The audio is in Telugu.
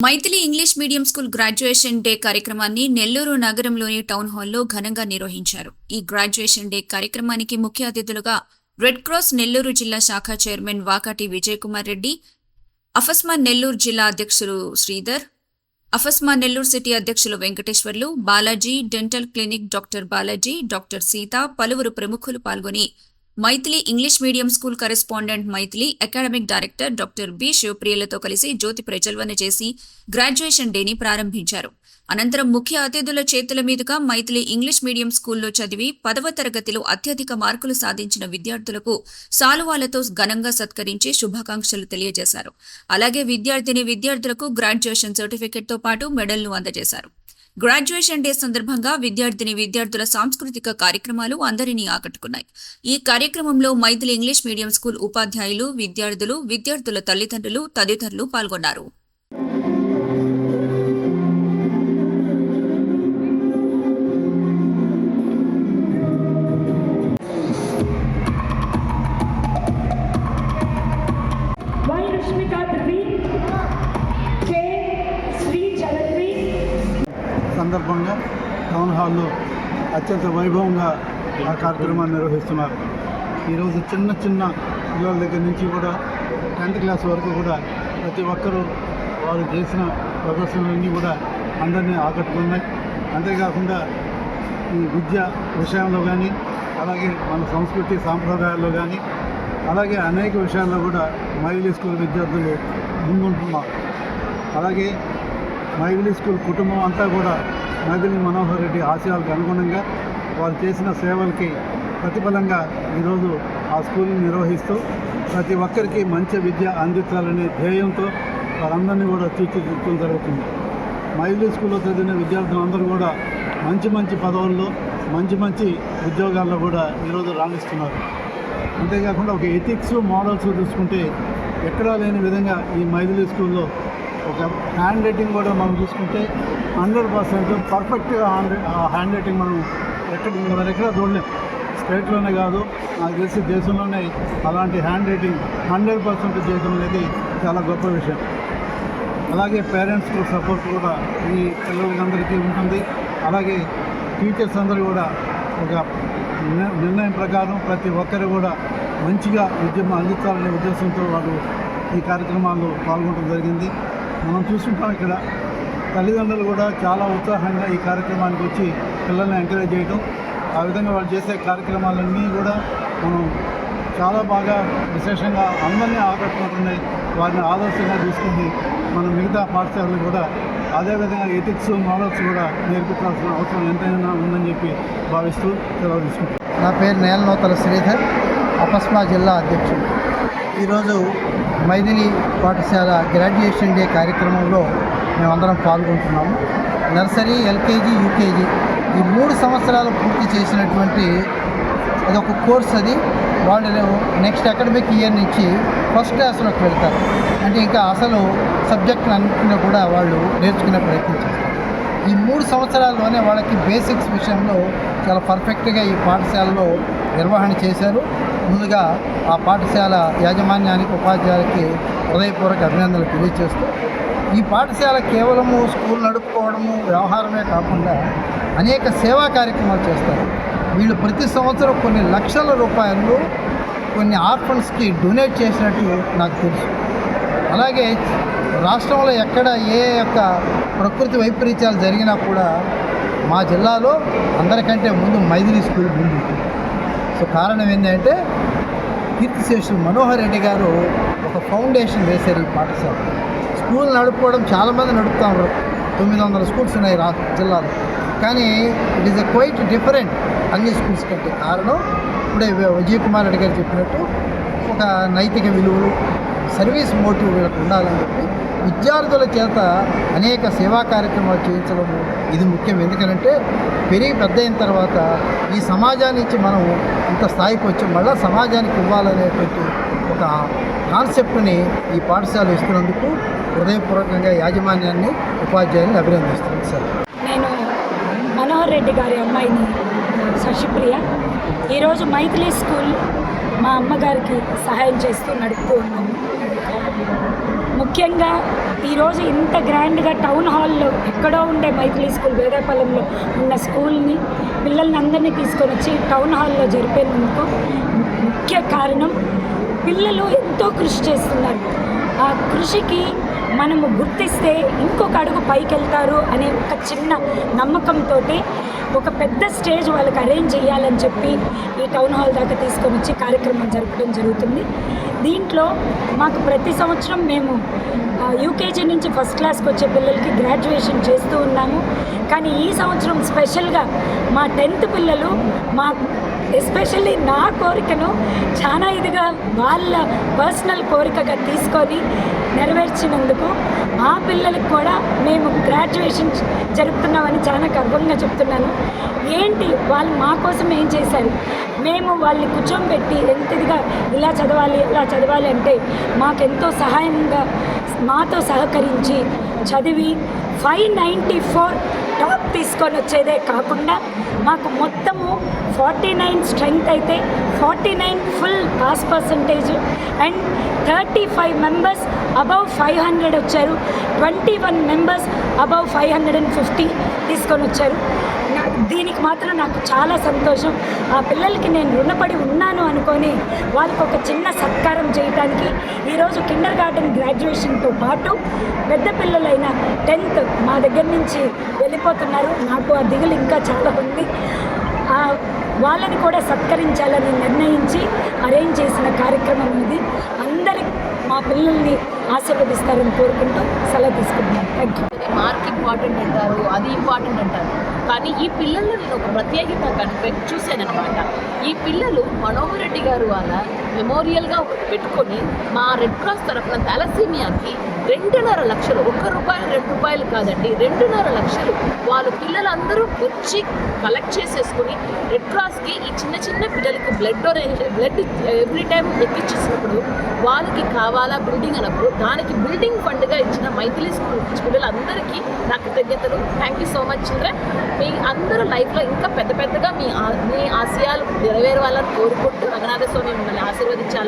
Maithili English medium school graduation day కార్యక్రమాన్ని నెల్లూరు నగరంలోని టౌన్ హాల్లో ఘనంగా నిర్వహించారు. ఈ గ్రాడ్యుయేషన్ డే కార్యక్రమానికి ముఖ్య అతిథులుగా రెడ్ క్రాస్ నెల్లూరు జిల్లా శాఖ చైర్మన్ వాకాటి విజయ్ కుమార్ రెడ్డి అఫస్మా నెల్లూరు జిల్లా అధ్యక్షులు శ్రీధర్ అఫస్మా నెల్లూరు సిటీ అధ్యక్షులు Venkateswarlu Balaji dental clinic doctor Balaji doctor Sita పలువురు ప్రముఖులు పాల్గొని Maithili English medium school correspondent Maithili academic director doctor B శివప్రియలతో కలిసి జ్యోతి ప్రజ్వలన చేసి గ్రాడ్యుయేషన్ డేని ప్రారంభించారు. అనంతరం ముఖ్య అతిథుల చేతుల మీదుగా మైథిలి ఇంగ్లీష్ మీడియం స్కూల్లో చదివి పదవ తరగతిలో అత్యధిక మార్కులు సాధించిన విద్యార్థులకు సాలువాలతో ఘనంగా సత్కరించి శుభాకాంక్షలు తెలియజేశారు. అలాగే విద్యార్థిని విద్యార్థులకు గ్రాడ్యుయేషన్ సర్టిఫికెట్తో పాటు మెడల్ను అందజేశారు. గ్రాడ్యుయేషన్ డే సందర్భంగా విద్యార్థిని విద్యార్థుల సాంస్కృతిక కార్యక్రమాలు అందరినీ ఆకట్టుకున్నాయి. ఈ కార్యక్రమంలో మైథిలి ఇంగ్లీష్ మీడియం స్కూల్ ఉపాధ్యాయులు విద్యార్థులు విద్యార్థుల తల్లిదండ్రులు తదితరులు పాల్గొన్నారు. Y Rashmika సందర్భంగా టౌన్ హాల్లో అత్యంత వైభవంగా ఆ కార్యక్రమాన్ని నిర్వహిస్తున్నారు. ఈరోజు చిన్న చిన్న పిల్లల దగ్గర నుంచి కూడా టెన్త్ క్లాస్ వరకు కూడా ప్రతి ఒక్కరూ వారు చేసిన ప్రదర్శనలన్నీ కూడా అందరినీ ఆకట్టుకున్నాయి. అంతేకాకుండా ఈ విద్య విషయంలో కానీ అలాగే మన సంస్కృతి సాంప్రదాయాల్లో కానీ అలాగే అనేక విషయాల్లో కూడా మైథిలి స్కూల్ విద్యార్థులు ముందుంటున్నారు. అలాగే మైథిలి స్కూల్ కుటుంబం అంతా కూడా మైథిలి మనోహర్ రెడ్డి ఆశయాలకు అనుగుణంగా వారు చేసిన సేవలకి ప్రతిఫలంగా ఈరోజు ఆ స్కూల్ని నిర్వహిస్తూ ప్రతి ఒక్కరికి మంచి విద్య అందించాలనే ధ్యేయంతో వారందరినీ కూడా తీర్చిదిద్దడం జరుగుతుంది. మైలీ స్కూల్లో చదివిన విద్యార్థులందరూ కూడా మంచి మంచి పదవుల్లో మంచి మంచి ఉద్యోగాల్లో కూడా ఈరోజు రాణిస్తున్నారు. అంతేకాకుండా ఒక ఎథిక్స్ మోడల్స్ చూసుకుంటే ఎక్కడా లేని విధంగా ఈ మైథిలి స్కూల్లో హ్యాండ్ రైటింగ్ కూడా మనం చూసుకుంటే హండ్రెడ్ పర్సెంట్ పర్ఫెక్ట్గా హ్యాండ్ హ్యాండ్ రైటింగ్ మనం ఎక్కడ మరి ఎక్కడ చూడలేము స్టేట్లోనే కాదు నాకు తెలిసి దేశంలోనే అలాంటి హ్యాండ్ రైటింగ్ హండ్రెడ్ పర్సెంట్ చేయడం అనేది చాలా గొప్ప విషయం. అలాగే పేరెంట్స్కు సపోర్ట్ కూడా ఈ పిల్లలందరికీ ఉంటుంది. అలాగే టీచర్స్ అందరూ కూడా ఒక నిర్ణయం ప్రకారం ప్రతి ఒక్కరు కూడా మంచిగా విద్య అందించాలనే ఉద్దేశంతో వాళ్ళు ఈ కార్యక్రమాల్లో పాల్గొనడం జరిగింది. మనం చూస్తుంటాం ఇక్కడ తల్లిదండ్రులు కూడా చాలా ఉత్సాహంగా ఈ కార్యక్రమానికి వచ్చి పిల్లల్ని ఎంకరేజ్ చేయడం ఆ విధంగా వాళ్ళు చేసే కార్యక్రమాలన్నీ కూడా మనం చాలా బాగా విశేషంగా అందరినీ ఆకట్టుకుంటున్నాయి. వారిని ఆదర్శంగా తీసుకుని మనం మిగతా పాఠశాలలు కూడా. అదేవిధంగా ఎథిక్స్ మోడల్స్ కూడా నేర్పించాల్సిన అవసరం ఎంతైనా ఉందని చెప్పి భావిస్తూ సెలవు తీసుకుంటాం నా పేరు నేలనూతల శ్రీధర్ అపస్మా జిల్లా అధ్యక్షుడు. ఈరోజు మైథిలి పాఠశాల గ్రాడ్యుయేషన్ డే కార్యక్రమంలో మేమందరం పాల్గొంటున్నాము. నర్సరీ ఎల్కేజీ యూకేజీ ఈ మూడు సంవత్సరాలు పూర్తి చేసినటువంటి అదొక కోర్స్ అది. వాళ్ళు నెక్స్ట్ అకాడమిక్ ఇయర్ నుంచి ఫస్ట్ క్లాస్లోకి వెళ్తారు. అంటే ఇంకా అసలు సబ్జెక్టులు అనుకున్నా కూడా వాళ్ళు నేర్చుకునే ప్రయత్నం చేస్తారు. ఈ మూడు సంవత్సరాల్లోనే వాళ్ళకి బేసిక్స్ విషయంలో చాలా పర్ఫెక్ట్గా ఈ పాఠశాలలో నిర్వహణ చేశారు. ముందుగా ఆ పాఠశాల యాజమాన్యానికి ఉపాధ్యాయులకి హృదయపూర్వక అభినందనలు తెలియజేస్తూ ఈ పాఠశాల కేవలము స్కూల్ నడుపుకోవడము వ్యవహారమే కాకుండా అనేక సేవా కార్యక్రమాలు చేస్తారు. వీళ్ళు ప్రతి సంవత్సరం కొన్ని లక్షల రూపాయలు కొన్ని ఆర్ఫన్స్కి డొనేట్ చేసినట్టు నాకు తెలుసు. అలాగే రాష్ట్రంలో ఎక్కడ ఏ యొక్క ప్రకృతి వైపరీత్యాలు జరిగినా కూడా మా జిల్లాలో అందరికంటే ముందు మైథిలి స్కూల్ ముందు సో కారణం ఏంటంటే కీర్తిశేషులు మనోహర్ రెడ్డి గారు ఒక ఫౌండేషన్ వేశారు ఈ పాఠశాల. స్కూల్ నడుపుకోవడం చాలామంది నడుపుతారు. తొమ్మిది వందల స్కూల్స్ ఉన్నాయి రా జిల్లాలో. కానీ it is a quite different అన్ని స్కూల్స్ కంటే. కారణం ఇప్పుడే విజయ్ కుమార్ రెడ్డి గారు చెప్పినట్టు ఒక నైతిక విలువలు సర్వీస్ మోటివ్ వీళ్ళకు ఉండాలని చెప్పి విద్యార్థుల చేత అనేక సేవా కార్యక్రమాలు చేయించడం ఇది ముఖ్యం. ఎందుకంటే పెరిగి పెద్ద అయిన తర్వాత ఈ సమాజానికి మనం ఇంత స్థాయికి వచ్చి. మళ్ళీ సమాజానికి ఇవ్వాలనేటువంటి ఒక కాన్సెప్ట్ని ఈ పాఠశాల ఇస్తున్నందుకు హృదయపూర్వకంగా యాజమాన్యాన్ని ఉపాధ్యాయులను అభినందిస్తున్నాను సార్. నేను మనోహర్ రెడ్డి గారి అమ్మాయిని శశిప్రియ. ఈరోజు మైథిలి స్కూల్ మా అమ్మగారికి సహాయం చేస్తూ నడుపుతూ ఉన్నాము. ముఖ్యంగా ఈరోజు ఇంత గ్రాండ్గా టౌన్ హాల్లో ఎక్కడో ఉండే మైథిలీ స్కూల్ వేదాపాలెంలో ఉన్న స్కూల్ని పిల్లల్ని అందరినీ తీసుకొని వచ్చి టౌన్ హాల్లో జరిపేందుకు ముఖ్య కారణం పిల్లలు ఎంతో కృషి చేస్తున్నారు. ఆ కృషికి మనము గుర్తిస్తే ఇంకొక అడుగు పైకి వెళ్తారు అనే ఒక చిన్న నమ్మకంతో ఒక పెద్ద స్టేజ్ వాళ్ళకి అరేంజ్ చేయాలని చెప్పి ఈ టౌన్ హాల్ దాకా తీసుకొని వచ్చి కార్యక్రమం జరపడం జరుగుతుంది. దీంట్లో మాకు ప్రతి సంవత్సరం మేము యూకేజీ నుంచి ఫస్ట్ క్లాస్కి వచ్చే పిల్లలకి గ్రాడ్యుయేషన్ చేస్తూ ఉన్నాము. కానీ ఈ సంవత్సరం స్పెషల్గా మా టెన్త్ పిల్లలు మా ఎస్పెషల్లీ నా కోరికను చాలా ఇదిగా వాళ్ళ పర్సనల్ కోరికగా తీసుకొని నెరవేర్చినందుకు ఆ పిల్లలకు కూడా మేము గ్రాడ్యుయేషన్ జరుపుతున్నామని చాలా గర్వంగా చెప్తున్నాను. ఏంటి? వాళ్ళు మా కోసం ఏం చేశారు? మేము వాళ్ళని కూర్చోబెట్టి ఎంత ఇదిగా ఇలా చదవాలి ఇలా చదవాలి అంటే మాకెంతో సహాయంగా మాతో సహకరించి చదివి ఫైవ్ నైంటీ ఫోర్ టాప్ తీసుకొని వచ్చేదే కాకుండా మాకు మొత్తము ఫార్టీ నైన్ స్ట్రెంగ్త్ అయితే forty nine full pass percentage and thirty five members above five hundred వచ్చారు. Twenty one members above five hundred and fifty తీసుకొని వచ్చారు. దీనికి మాత్రం నాకు చాలా సంతోషం. ఆ పిల్లలకి నేను రుణపడి ఉన్నాను అనుకొని వాళ్ళకి ఒక చిన్న సత్కారం చేయడానికి ఈరోజు కిండర్ గార్డెన్ గ్రాడ్యుయేషన్తో పాటు పెద్ద పిల్లలైన టెన్త్ మా దగ్గర నుంచి వెళ్ళిపోతున్నారు. నాకు ఆ దిగులు ఇంకా చాలా ఉంది. ఆ వాళ్ళని కూడా సత్కరించాలని నిర్ణయించి అరేంజ్ చేసిన కార్యక్రమం ఇది. అందరి మా పిల్లల్ని ఆశీర్వదిస్తారని కోరుకుంటూ సెలవు తీసుకుంటున్నాను థ్యాంక్ యూ మార్క్ ఇంపార్టెంట్ అంటారు అది ఇంపార్టెంట్ అంటారు. కానీ ఈ పిల్లల్లో నేను ఒక ప్రత్యేకత కనిపెట్టి అనమాట ఈ పిల్లలు మనోహర్ రెడ్డి గారు వాళ్ళ మెమోరియల్గా పెట్టుకొని మా రెడ్ క్రాస్ తరఫున తలసీమియాకి రెండున్నర లక్షలు ఒక్క రూపాయలు రెండు రూపాయలు కాదండి రెండున్నర లక్షలు వాళ్ళ పిల్లలందరూ వచ్చి కలెక్ట్ చేసేసుకుని రెడ్ క్రాస్కి ఈ చిన్న చిన్న పిల్లలకి blood donation blood every time ఎక్కించేసినప్పుడు వాళ్ళకి కావాలి బిల్డింగ్ అన్నప్పుడు దానికి బిల్డింగ్ ఫండ్గా ఇచ్చిన మైథిలి స్కూల్ పిల్లలందరికీ నా కృతజ్ఞతలు. Thank you so much children మీ అందరూ లైఫ్లో ఇంకా పెద్ద పెద్దగా మీ మీ ఆశయాలు నెరవేరవాలని కోరుకుంటూ రంగనాథ స్వామి మిమ్మల్ని ఆశీర్వదించాలి